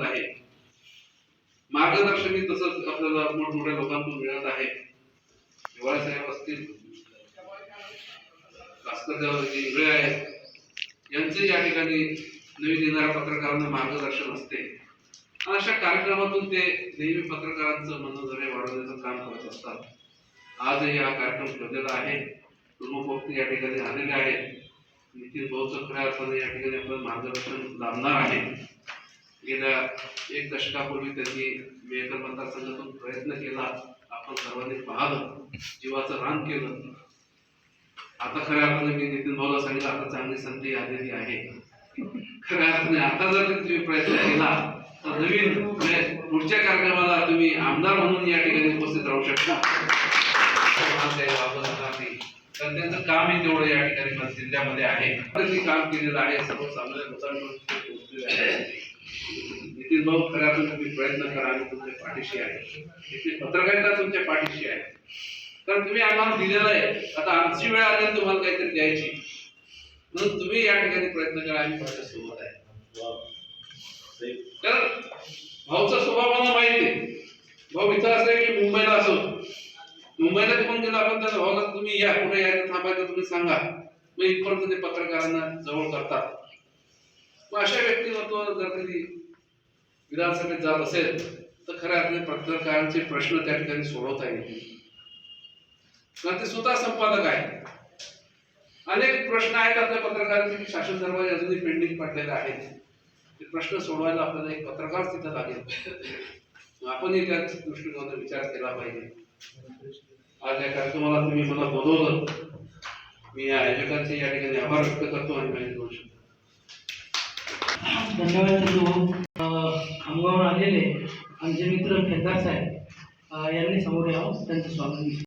मिळत आहे. मार्गदर्शनही तसंच आपल्याला मोठमोठ्या लोकांतून मिळत आहे. हिवाळे साहेब असतील भास्करदेव इंगळे आहेत यांचे या ठिकाणी नवीन येणाऱ्या पत्रकारांना मार्गदर्शन असते. आणि अशा कार्यक्रमातून ते नेहमी पत्रकारांचं मनोधैर्य वाढवण्याचं काम करत असतात. आजही हा कार्यक्रम ठेवलेला आहे. प्रमुख या ठिकाणी आलेले आहेत. नितीन भाऊ खऱ्या अर्थाने या ठिकाणी आपलं मार्गदर्शन लाभणार आहे. गेल्या एक दशकापूर्वी त्यांनी मेहकर मतदारसंघातून प्रयत्न केला. आपण सर्वांनी पाहलं जीवाचं रान केलं. आता खऱ्या अर्थाने मी नितीन भाऊला सांगितलं आता चांगली संधी आलेली आहे. खऱ्या अर्थाने आता जर तुम्ही प्रयत्न केला तर नवीन म्हणजे पुढच्या कार्यक्रमाला तुम्ही आमदार म्हणून या ठिकाणी उपस्थित राहू शकता. तर त्यांचं काम कामही तेवढं या ठिकाणी जिल्ह्यामध्ये आहे. काम केलेलं आहे सर्व चांगल्या लोकांकडून पोहोचलेले आहे. तुम्ही प्रयत्न करा आम्ही तुमच्या पाठीशी आहे. इथे पत्रकारिता तुमच्या पाठीशी आहे. कारण तुम्ही आम्हाला दिलेलं आहे. आता आमची वेळ आली आणि तुम्हाला काहीतरी द्यायची. म्हणून तुम्ही या ठिकाणी प्रयत्न करा आम्ही तुमच्यासोबत आहे. कारण भाऊचा स्वभाव मला माहिती आहे. भाऊ इथं असेल की मुंबईला असो. मुंबईला कोण गेला आपण त्याला भाऊला तुम्ही या कुठे यायला थांबायचं तुम्ही सांगा. मग इथपर्यंत ते पत्रकारांना जवळ करतात. मग अशा व्यक्तिमत्व जर कधी विधानसभेत जात असेल तर खऱ्या अर्थाने पत्रकारांचे प्रश्न त्या ठिकाणी सोडवता येतील. कारण ते स्वतः संपादक आहे अनेक प्रश्न आहेत आपल्या पत्रकारांचे की शासन दरबारी अजूनही पेंडिंग पडलेले आहेत. ते प्रश्न सोडवायला आपल्याला एक पत्रकार तिथं लागेल. मग आपणही त्या दृष्टिकोनाचा विचार केला पाहिजे. आज या कार्यक्रमाला तुम्ही मला बोलवलं. मी या आयोजकांचे या ठिकाणी आभार व्यक्त करतो आणि माहिती दोन शब्द. आलेले आमचे मित्र केदार साहेब यांनी समोर यावं. त्यांचं स्वागत